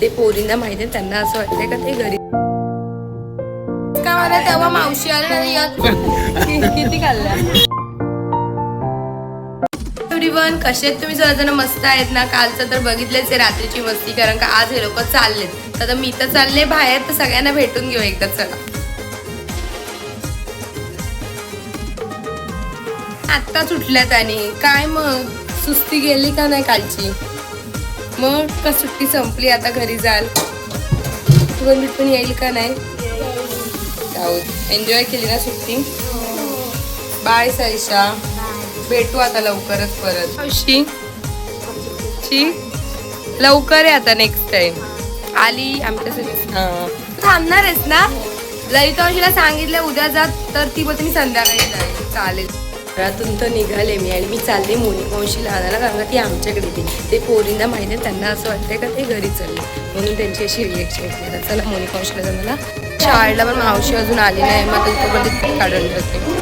ते पोरींना माहिती आहे त्यांना असं वाटतंय का ते घरी का मला तेव्हा मावशी आल्या किती खाल्ल्या? एव्हरीवन कसे आहेत तुम्ही सर्वजण मस्त आहेत ना? कालचं तर बघितलेच आहे रात्रीची मस्ती कारण का आज हे लोक चाललेत. तर आता मी तर चालले बाहेर तर सगळ्यांना भेटून घेऊ एकदा चला. आत्ताच उठल्यात आणि काय मग? सुस्ती गेली का नाही कालची? मग? का सुट्टी संपली आता घरी जाल? पण पण येईल का नाही? एन्जॉय केली ना सुट्टी? बाय साईशा. भेटू आता लवकरच परत. ची लवकर आहे आता नेक्स्ट टाइम आली आमच्यासाठी हां. थांबणार आहेस ना? ललिता मावशीला सांगितलं उद्या जात तर ती बोलते मी संध्याकाळी जाईल. चालेल. घरातून तर निघाले मी आणि मी चालले मोनी मावशीला आणायला कारण का ती आमच्याकडे येते ते पोरींना माहिती आहे त्यांना असं वाटतंय का ते घरी चालले. म्हणून त्यांची अशी रिएक्शन येते चला मोनी मावशीला जाणार शाळेला पण मावशी अजून आली नाही मग तिथे काढून जाते ते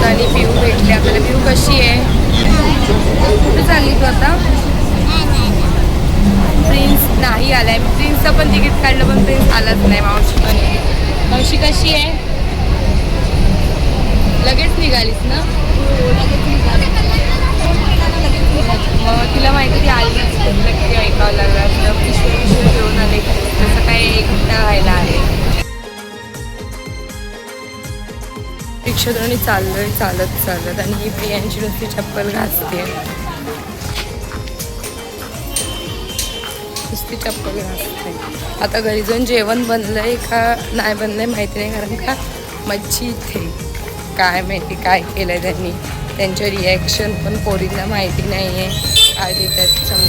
आहोत आणि पिऊ भेटली आपल्याला. पिऊ कशी आहे? कुठे चालली तू आता? प्रिन्स नाही आलाय. प्रिन्सचं पण तिकीट काढलं पण प्रिन्स आलाच नाही मावशी पण मावशी कशी आहे? लगेच निघालीस ना? मग तिला माहिती ती आली नक्की ऐकावं लागलं असतं. पिशवी पिशवी घेऊन आले. तसं काही एक व्हायला आहे. रिक्षाद्रोणी चाललोय चालत चालत आणि ही प्रियांची नुसती चप्पल घासते नुसती चप्पल घासते आता घरी जाऊन जेवण बनलंय का नाही बनलंय माहिती नाही कारण का मच्छी इथे. काय माहिती काय केलंय त्यांनी. त्यांचं रिॲक्शन पण पोरींना माहिती नाही आहे काय देतात सम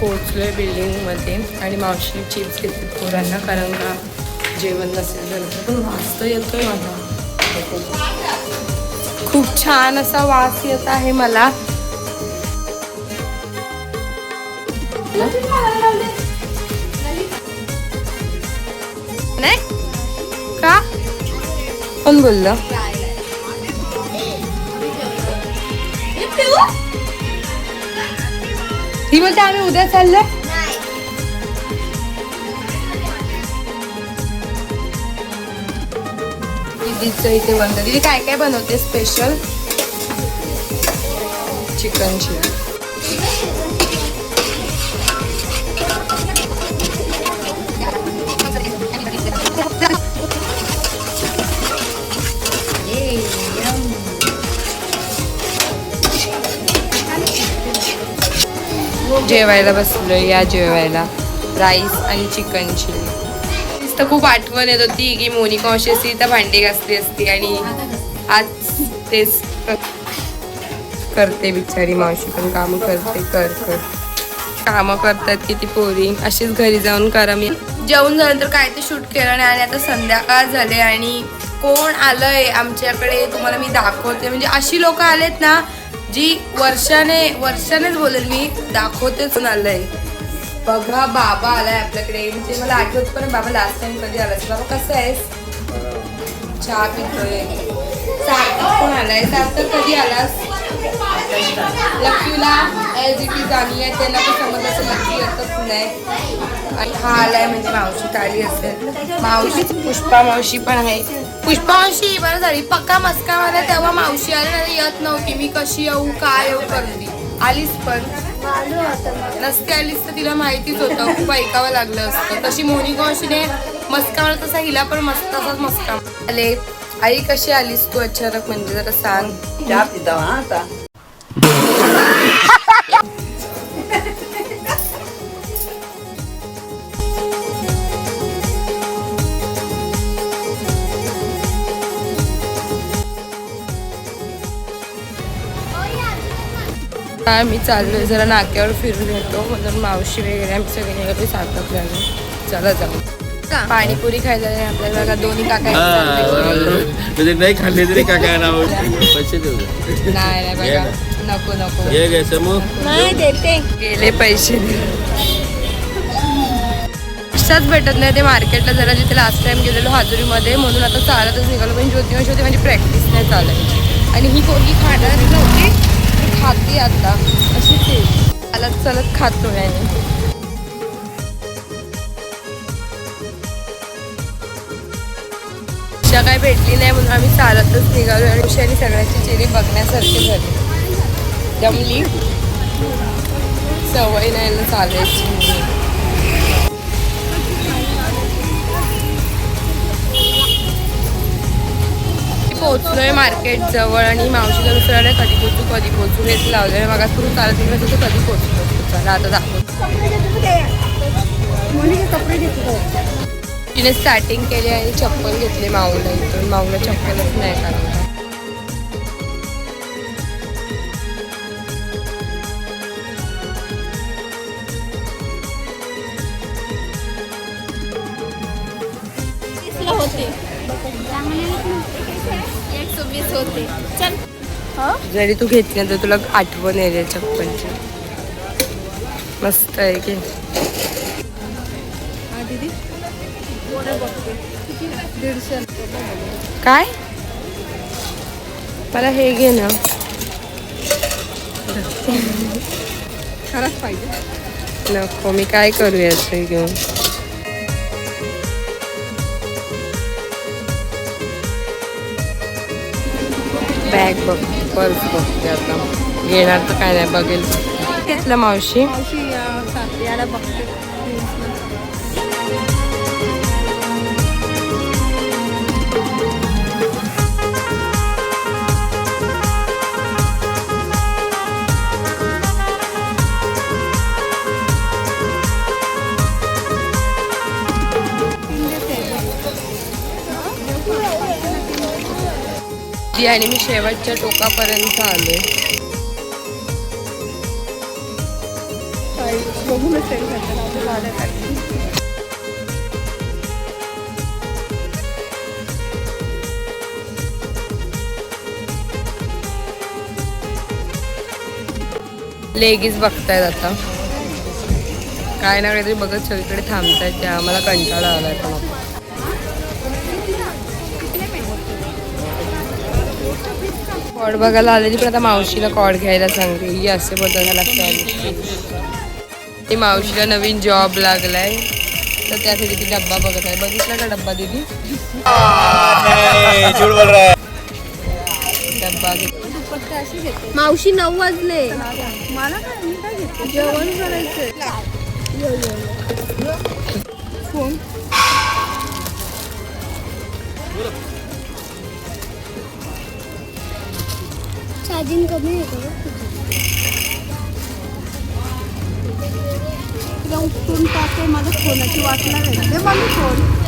पोचलोय बिल्डिंगमध्ये आणि मावशी चिप्स घेतले पोरांना कारण का जेवण नसेल तर पण वाचता येतोय मला. खूप छान असा वास येत आहे मला. नाही? का? कोण बोललं? ही बोलते आम्ही उद्या चाललोय. दीदीचं इथे बनतं. दीदी काय काय बनवते स्पेशल चिकन चिली जेवायला बसलो या जेवायला. राईस आणि चिकन चिली तर खूप आठवण येत होती की मोनिका अशी असती तर भांडी घासली असती आणि आज तेच करते बिचारी मावशी पण काम करते कर कर. कामं करतात किती पोरी. अशीच घरी जाऊन करा मी. जेवण झाल्यानंतर काय ते शूट केलं नाही आणि आता संध्याकाळ झाले आणि कोण आलंय आमच्याकडे तुम्हाला मी दाखवते. म्हणजे अशी लोक आलेत ना जी वर्षाने वर्षानेच बोलेल मी दाखवतेच आलंय. बघा बाबा आलाय आपल्याकडे. म्हणजे मला आठवत पण बाबा लास्ट टाइम कधी आलास बाबा कसं आहेस? चहा पितोय. सार्थक पण आलाय. सार्थक कधी आलास? लक्कीला एज इट इज आली आहे. त्यांना पण समज असं लक्की येतच नाही आणि हा आलाय म्हणजे मावशी काळी असेल. मावशी पुष्पा मावशी पण आहे. पुष्पा मावशी बरं झाली. पक्का मस्का मला तेव्हा मावशी आली. आणि येत नव्हती. मी कशी येऊ काय येऊ करते आलीस पण. नसते आलीस तर तिला माहितीच होतं. खूप ऐकावं लागलं असतं. तशी मोनी मावशीने मस्का तसा हिला पण मस्त असाच मस्का आले आई कशी आलीस तू अचानक? म्हणजे जरा सांग. आता. हा मी चाललोय जरा नाक्यावर फिरून येतो. म्हणून मावशी वगैरे आम्ही सगळे झालो चला जाऊ. पाणीपुरी खायला नाही आपल्याला. बघा दोन्ही काका. म्हणजे नाही खाल्ले तरी नाव पैसे देऊ नाही नाही नको नको. हे घे समोर नाही देते. गेले पैसे. रिक्षाच भेटत नाही ते मार्केटला जरा जिथे लास्ट टाइम गेलेलो हाजुरीमध्ये म्हणून आता चालतच निघालो. पण ज्योती मावशी होती माझी प्रॅक्टिस नाही चालायची आणि ही पोरगी खाणार नव्हती खाती आता. अशी ते. चालत चालत खातो याने काय भेटली नाही म्हणून आम्ही चालतच निघालो आणि उशी सगळ्याची सगळ्यांची बघण्यासारखी बघण्यासारखे झाले जमली सवय नाही ना चालायची. पोहोचलोय मार्केट जवळ आणि मावशीला विचारलं कधी पोचू कधी पोचू हेच लावलंय. मग तू चालत निघत होतो कधी पोचलो चला आता दाखव. तिने स्टार्टिंग केली आणि चप्पल घेतली माऊला इथून. माऊला चप्पलच नाही कारण होते. एक सौ वीस होते. चल. जरी तू घेतली ना तर तुला आठवण येईल या चप्पलची मस्त आहे की. काय? मला हे घे ना. खरंच पाहिजे. नको मी काय करू याचं घेऊन? बॅग बघ पर्स बघते आता. घेणार तर काय नाही बघेल. घेतलं मावशी. आणि मी शेवटच्या टोकापर्यंत आले. बघूनच झालं लेगीज बघतायत आता. काय ना काहीतरी बघत सगळीकडे थांबतायत त्या आम्हाला कंटाळा आलाय पण कॉड बघायला आलेली पण आता मावशीला कॉड घ्यायला सांगते. ही असे बदलायला लागतात ती मावशीला नवीन जॉब लागलाय. तर त्यासाठी ती डब्बा बघत आहे. बघितला का डब्बा दिदी? झूठ बोल रहा है डब्बा मावशी नऊ वाजले. मला काय मी काय घेते? जेवण करायचंय. फोन. चार्जिंग कमी आहे उपटून टाकते माझ्या फोनाची वाटणार आहे दे मला फोन.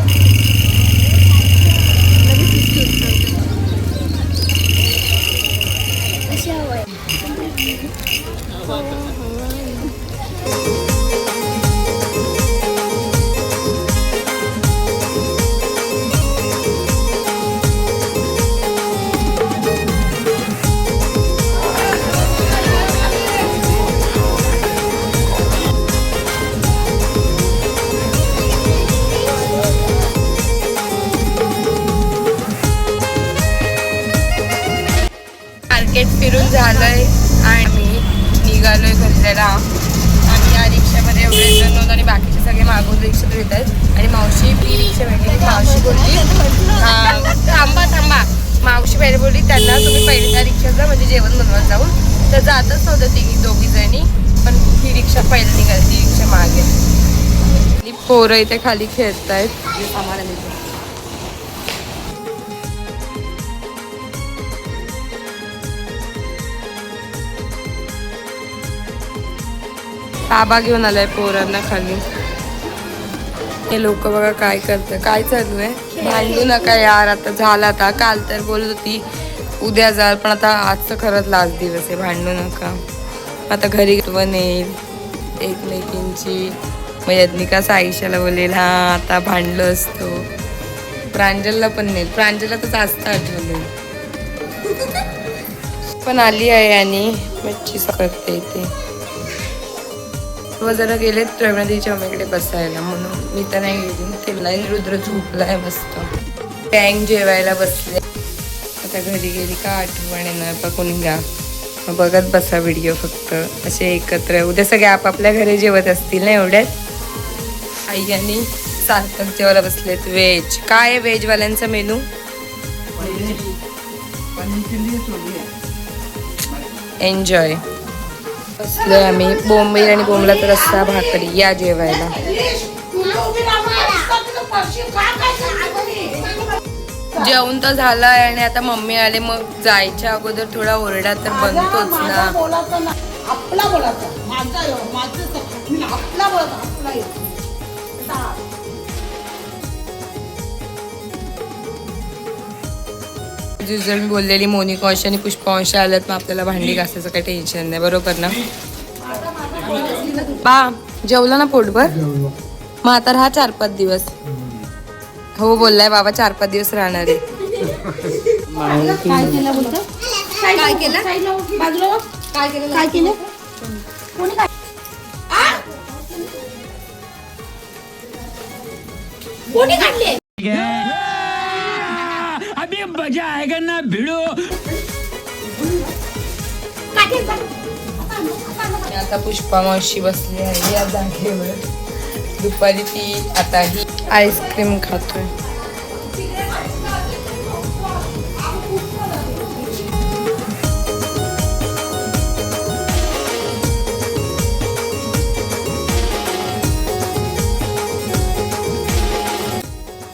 पहिल्या रिक्षाचा जा म्हणजे जेवण बनवत जाऊन. तर जातच नव्हतं तिघी दोघी जणी. पण ही रिक्षा पहिली निघाली ती रिक्षा मागे. पोरं इथे खाली खेळतायत. ताबा घेऊन आलाय पोरांना खाली. हे लोक बघा काय करतात. काय चालू आहे? भांडू नका यार आता झाला आता. काल तर बोलत होती उद्या जाल पण आता आजचं खरंच लास्ट दिवस आहे भांडू नका. आता घरी पण येईल एकमेकींची. मग यज्ञिका आयुष्याला बोलेल हा आता भांडलो असतो. प्रांजलला पण नेईल प्रांजलला तर जास्त आठवले पण आली आहे आणि मच्छी करते इथे. व जरा गेले प्रगतीच्या मम्मीकडे बसायला म्हणून मी तर नाही गेली. तिला रुद्र झोपलाय मस्त. टँक जेवायला बसले. आता घरी गेली का आठवण येणार बघून घ्या. बघत बसा व्हिडिओ फक्त. असे एकत्र. उद्या सगळे आपापल्या घरी जेवत असतील ना एवढ्यात आई यांनी सार्थक जेवायला बसलेत. व्हेज काय आहे व्हेजवाल्यांचा मेनू एन्जॉय बसलोय आम्ही बोंबील आणि बोंबला तर रस्सा भाकरी या जेवायला. जेवण तर झालंय आणि आता मम्मी आले मग जायच्या अगोदर थोडा ओरडा तर बनतोच ना. बोलायचं ना आपला बोलायचा. माझा माझं आपला आपला मी बोललेली मोनिका अंश आणि पुष्पा अंश आल्यात मग आपल्याला भांडी घासायचं काही टेन्शन नाही बरोबर ना? बा जेवला ना पोटभर? मग आता राहा चार पाच दिवस हो बोललाय बाबा चार पाच दिवस राहणार आहे. काय केलं बाजूला वळ. काय केलं? काय केलं? कोणी काय कोणी काढले? अभी मजा आएगा ना भिड़ो। आता पुष्पा मावशी बसली आहे. या जागेवर दुपारी ती आता ही आईस्क्रीम खातोय.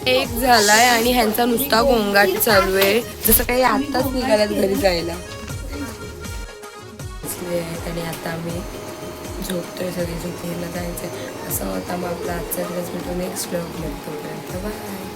एक झालाय आणि ह्यांचा नुसता गोंगाट चालू आहे. जसं काही आताच निघाल्यात घरी जायला. आणि आता आम्ही झोपतोय सगळी झोपेला जायचं असं होता मग आपला आजचा दिवस भेटून नेक्स्ट ब्लॉग तोपर्यंत. बाय